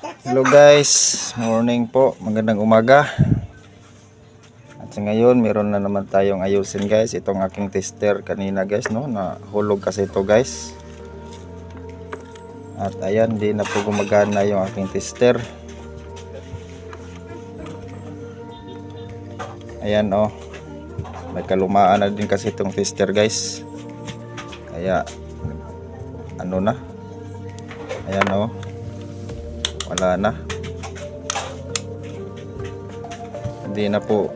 Hello guys, morning po, magandang umaga. At sa ngayon, meron na naman tayong ayusin guys. Itong aking tester kanina guys, no, na hulog kasi ito guys. At ayan, di na po gumagana yung aking tester. Ayan oh, may kalumaan na din kasi itong tester guys. Kaya, ano na, ayan oh, wala na. Hindi na po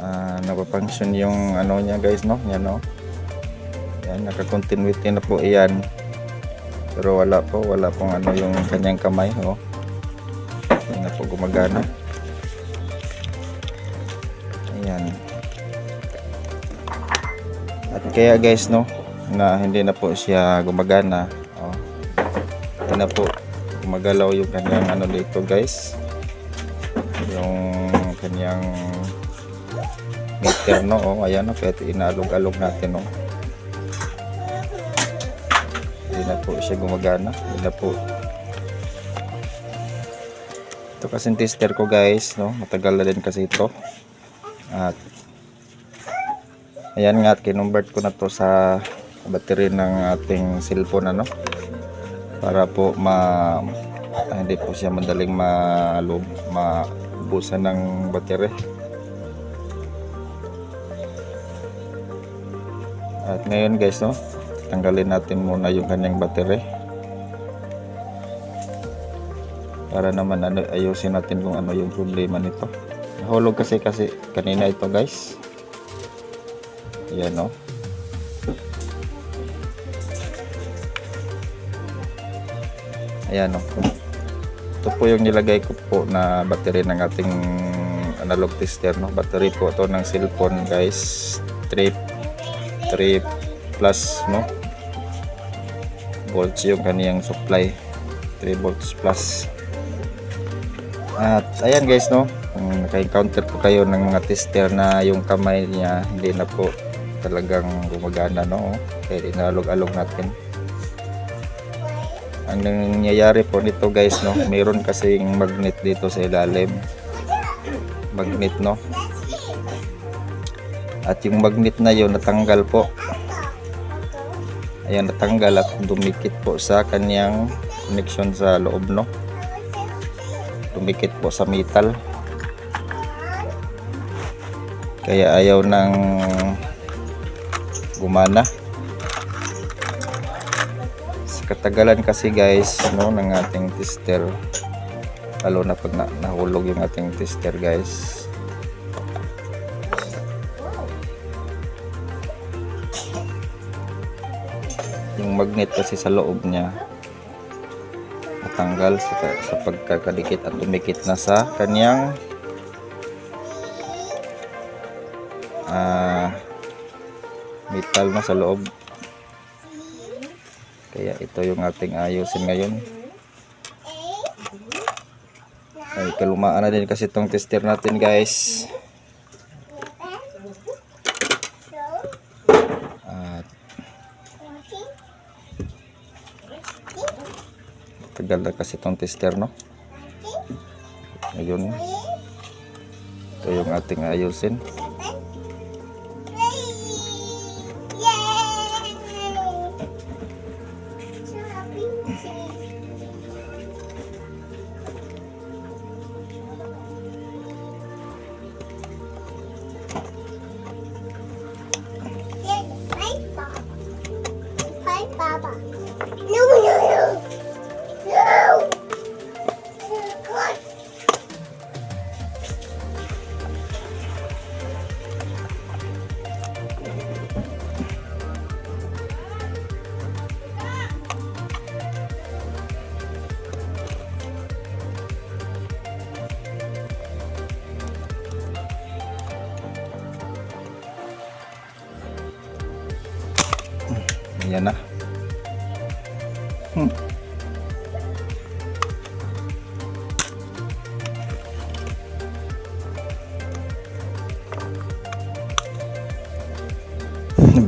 ah napapunction yung ano niya guys no? Yan no? Yan naka-continuity na po iyan. Pero wala po wala pong ano yung kanyang kamay oh hindi na po gumagana. Ayan. At kaya guys no? Na hindi na po siya gumagana oh ito na po. Gumagalaw yung kanyang ano dito guys. Yung kanyang meter no? Oh ayan no? Kahit inalog-alog natin no? Hindi na po siya gumagana. Hindi na po. Ito kasing tester ko guys no? Matagal na din kasi ito. At ayan nga at kinumbert ko na to sa battery ng ating cellphone ano para po ma ah, hindi po siya madaling malub maubusan ng baterya. At ngayon guys no tanggalin natin muna yung kanyang baterya. Para naman ano, ayusin natin kung ano yung problema nito. Nahulog kasi kasi kanina ito guys. Yan no Ayan o. Ito po yung nilagay ko po na battery ng ating analog tester. No? Battery po to ng cellphone guys. 3, 3 plus no? volts yung kaniyang supply. 3 volts plus. At ayan guys no. Kung naka-encounter po kayo ng mga tester na yung kamay niya hindi na po talagang gumagana no. Kaya inalog-alog natin ang nangyayari po nito guys no mayroon kasing magnet dito sa ilalim. Magnet no? At yung magnet na yon natanggal po. Ayan natanggal at dumikit po sa kanyang connection sa loob no? Dumikit po sa metal. Kaya ayaw nang gumana katagalan kasi guys no ng ating tester. Lalo na pag na, nahulog yung ating tester guys. Yung magnet kasi sa loob niya natanggal sa, sa pagkakadikit at tumikit na sa kanyang ah metal na sa loob kaya ito yung ating ayusin ngayon. Ay kalumaan na din kasi itong tester natin guys. At tagal na kasi itong tester no? Ayun. Ito yung ating ayusin 爸爸。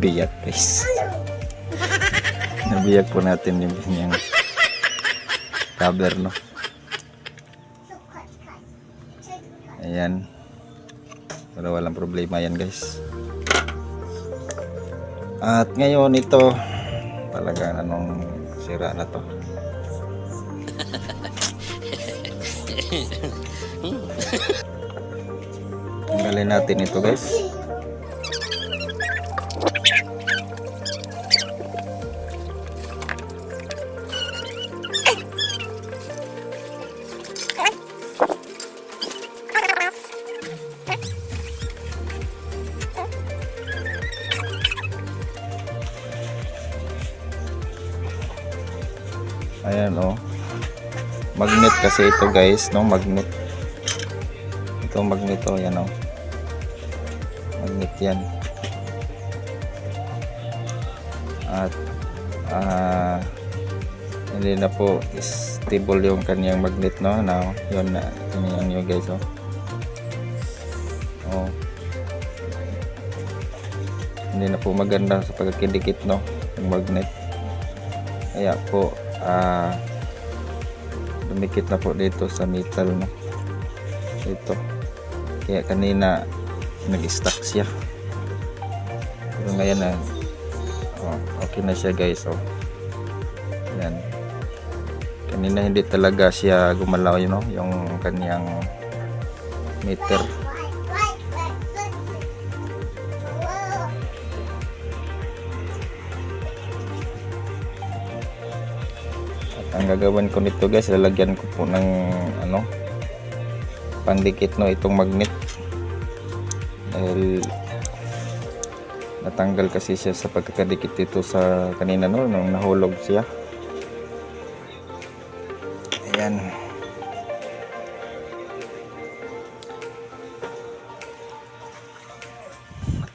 Nabiyak guys. Nabiyak po natin yung kanyang cover no? Ayan. Para walang problema yan guys. At ngayon ito talagang anong sira na to. Tanggalin natin ito guys kasi ito guys, no? Magnet. Ito magnet oh, yan oh. Magnet yan. At ah hindi na po stable yung kanyang magnet no. Now, yun na yun yun guys oh. Oh. Hindi na po maganda sa pagkakidikit no, yung magnet. Kaya po, ah, dumikit na po dito sa metal no. Ito. Kaya kanina nag-stuck siya. Pero ngayon na oh, okay na siya guys oh. Yan. Kanina hindi talaga siya gumalaw yun no, yung kaniyang meter. Ang gagawin ko nito guys, lalagyan ko po ng ano, pandikit no itong magnet. Dahil natanggal kasi siya sa pagkakadikit dito sa kanina no, nung nahulog siya. Ayan.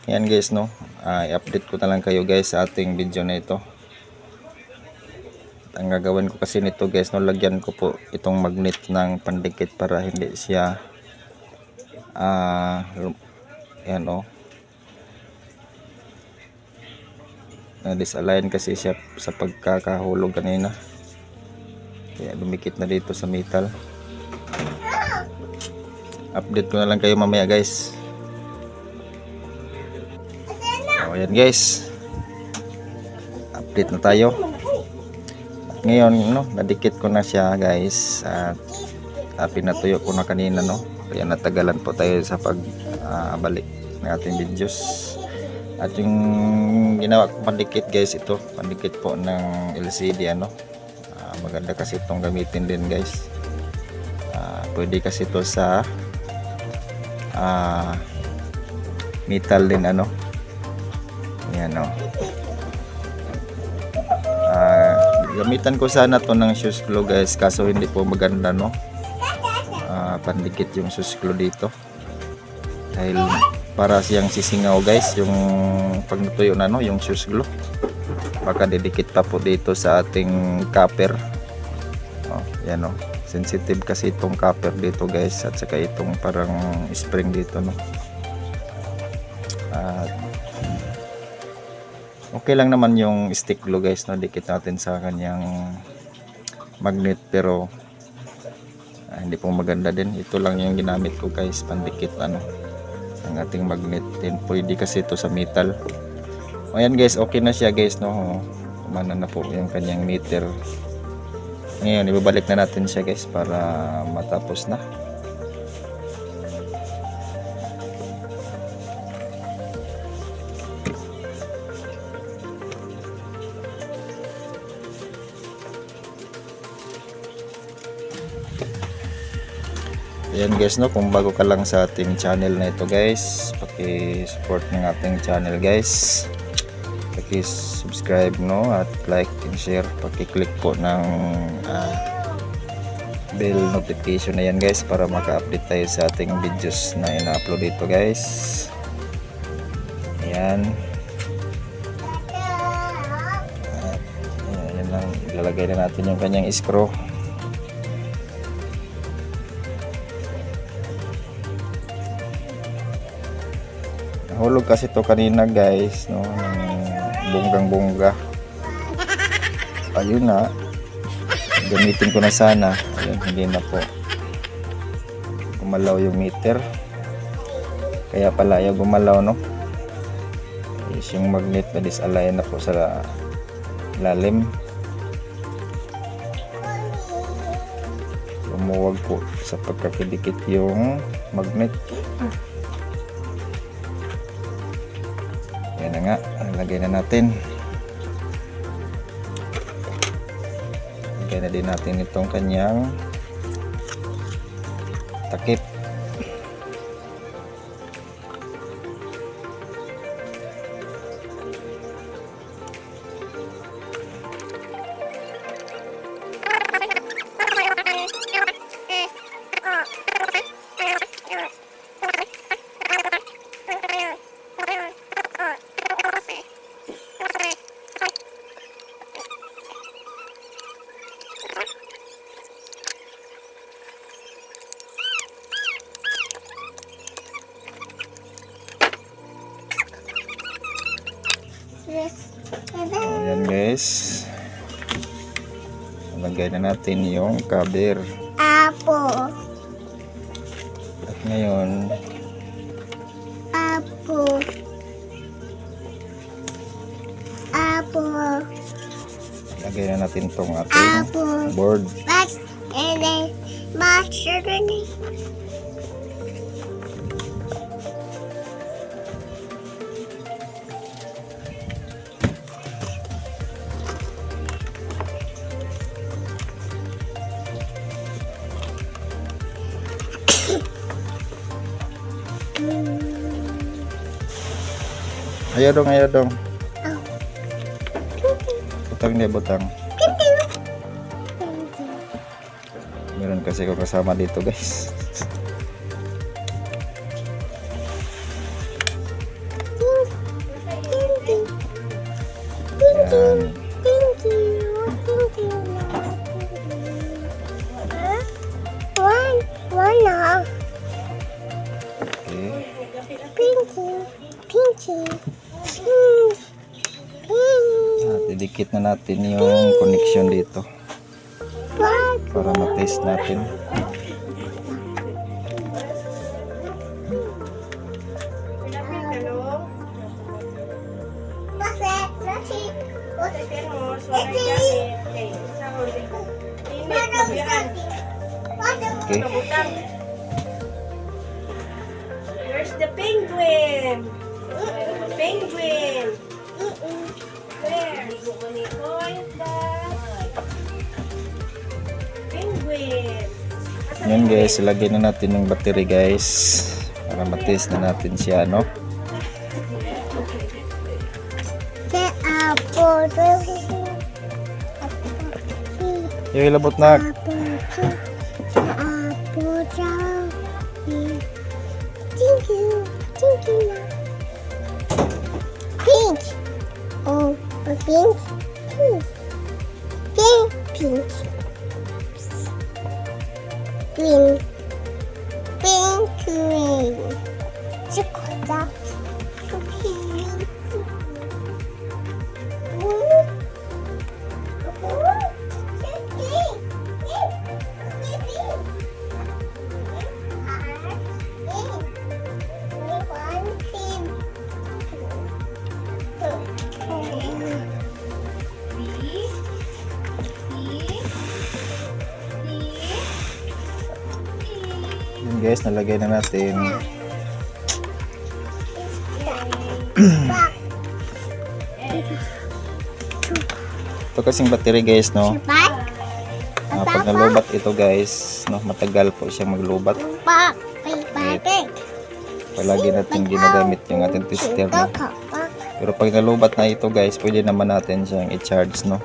Ayan guys no, Ah, i-update ko na lang kayo guys sa ating video na ito ang gagawin ko kasi nito guys no lagyan ko po itong magnet ng pandikit para hindi siya ah yan oh. Na disalign kasi siya sa pagkakahulog kanina. Kaya lumikit na dito sa metal. Update ko na lang kayo mamaya guys. So ayan guys. Update na tayo ngayon no nadikit ko na siya guys at uh, pinatuyo ko na kanina no. Kaya natagalan po tayo sa pag ah, balik ng ating videos. At yung ginawa ko pandikit guys ito. Pandikit po ng LCD ano. Ah, maganda kasi itong gamitin din guys. Ah, pwede kasi ito sa ah, metal din ano. Yan no gamitan ko sana to ng shoes glue guys kaso hindi po maganda no? Ah, pandikit yung shoes glue dito. Dahil para siyang sisingaw guys yung pag natuyo na no yung shoes glue. Baka didikit pa po dito sa ating copper. Oh, yan no? Sensitive kasi itong copper dito guys at saka itong parang spring dito no? At okay lang naman yung stick glue guys no? Dikit natin sa kanyang magnet pero ah, hindi po maganda din. Ito lang yung ginamit ko guys pandikit ano ang ating magnet. Din pwede kasi ito sa metal. Ayan guys okay na siya guys no? Kumana na po yung kanyang meter. Ngayon ibabalik na natin siya guys para matapos na Ayan guys no, kung bago ka lang sa ating channel na ito guys, paki-support ng ating channel guys. Paki-subscribe no at like and share, paki-click po ng ah, bell notification na yan guys para maka-update tayo sa ating videos na ina-upload dito guys. Ayan. Ayan, ayan lang, ilalagay na natin yung kanyang screw. Nahulog kasi to kanina guys, no, ng bunggang bungga. Ayun na. gamitin ko na sana. Ayun hindi na po. Gumalaw yung meter. Kaya pala ayaw gumalaw no? Is yung magnet na disalign na po sa lalim. Lumuwag po sa pagkakidikit yung magnet. yan lagay na natin. Lagay na din natin itong kanyang takip Na natin yung cover. Apple. At ngayon, Apple. Apple. lagay na natin tong ating Apple. board. That's and then mustard Ayaw dong, ayaw dong. Oh. Butang niya, butang. Meron kasi ko kasama dito guys. Na natin yung connection dito para ma-test natin. Okay. Where's the? Penguin. Where's that? Penguin. Yan guys, ilagay na natin yung battery guys para ma-test na natin siya, no? Apple. Yung ilabot na. Apple. Apple. Thank you. Thank you. Pink. Oh. Pink. Guys, nalagay na natin. Ito kasing battery guys, no? Ah, pag nalubat ito guys, no, matagal po siyang maglubat. back. Palagi natin ginagamit yung ating tester, no? Pero pag nalubat na ito guys, pwede naman natin siyang i-charge, no?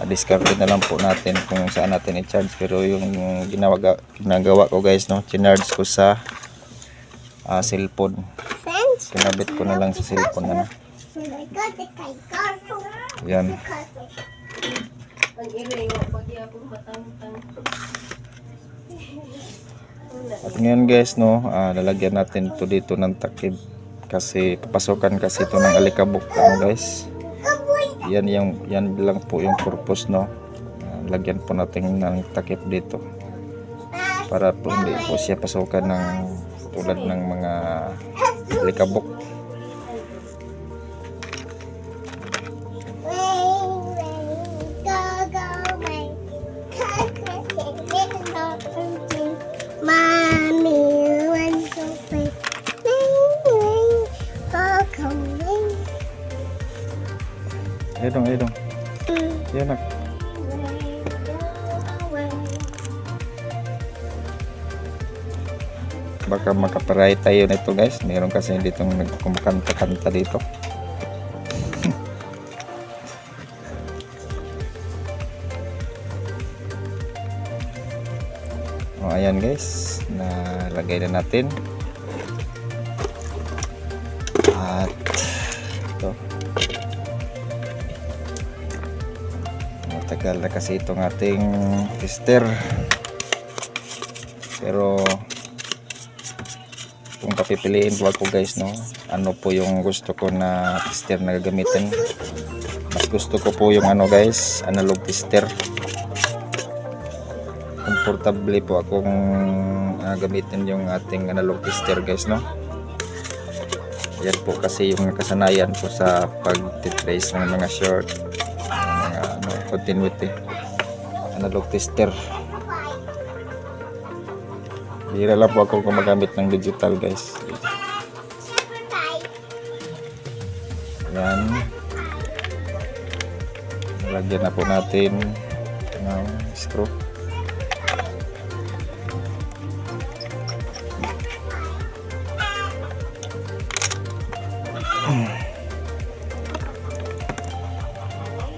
Uh, discard na lang po natin kung saan natin i-charge. Pero yung ginawa, ginagawa ko guys, no? Chinarge ko sa ah, cellphone. Kinabit ko na lang sa cellphone na. Yan. Yapong patang-tang. At ngayon guys, no, ah, lalagyan natin ito dito ng takip. Kasi papasukan kasi ito ng alikabok, ano guys. Yan yung yan lang po yung purpose, no. Ah, lagyan po natin ng takip dito para po hindi po siya pasukan ng tulad ng mga likabok baka makaparay tayo nito guys. Meron kasi ditong nagkumakanta-kanta dito. O ayan guys. Nalagay na natin. At ito. Matagal na kasi itong ating tester. Pero kung papipiliin. Po ako guys no? Ano po yung gusto ko na tester na gagamitin? Mas gusto ko po yung ano guys analog tester. Comfortable po akong ah, gamitin yung ating analog tester guys no? Yan po kasi yung kasanayan ko sa pag-trace ng mga short mga ano, continuity. Analog tester Bira lang po ako gumagamit ng digital guys. Yan. Lagyan na po natin ng screw.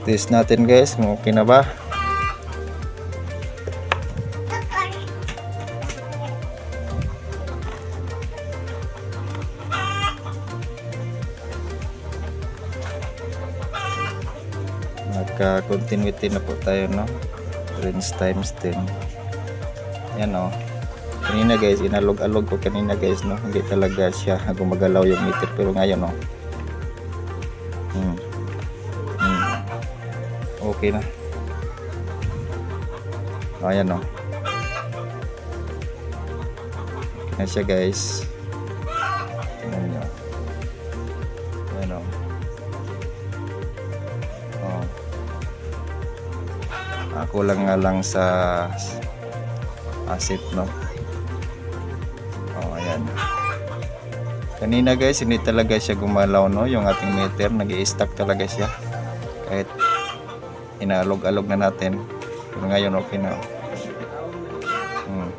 Test natin guys, okay na ba? Nagka-continuity na po tayo, no? Range times 10. Yan, oh. Kanina guys, inalog-alog ko kanina guys, no? Hindi talaga siya gumagalaw yung meter. Pero ngayon, no? Hmm. Hmm. Okay na. Oh, ayan, no? Okay na siya guys. Ako lang nga lang sa asset no. Oh, ayan. Kanina guys, hindi talaga siya gumalaw no, yung ating meter, nag-i-stack talaga siya. Kahit inalog-alog na natin. Pero ngayon okay na. Hmm.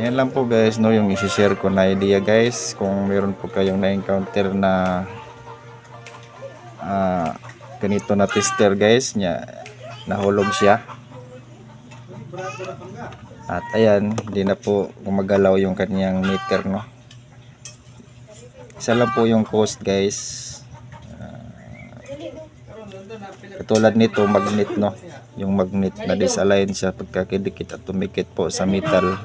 Ayan lang po guys, no, yung isi-share ko na idea guys. Kung meron po kayong na-encounter na ah, ganito na tester guys niya nahulog siya. At ayan hindi na po gumagalaw yung kanyang meter no? Isa lang po yung cost guys. Ah, katulad nito magnet no? Yung magnet na disalign siya pagkakidikit at tumikit po sa metal.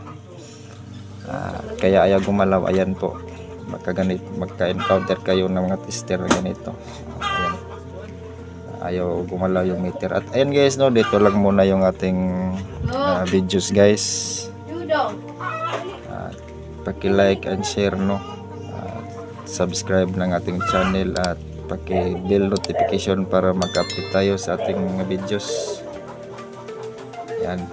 Ah, kaya ayaw gumalaw. Ayan po. Magkaganit magka-encounter kayo ng mga tester ganito. Ayan ayaw gumalaw yung meter. At ayan guys no dito lang muna yung ating ah, videos guys. At paki-like and share no. At subscribe ng ating channel at paki-bell notification para mag-update tayo sa ating videos. Yan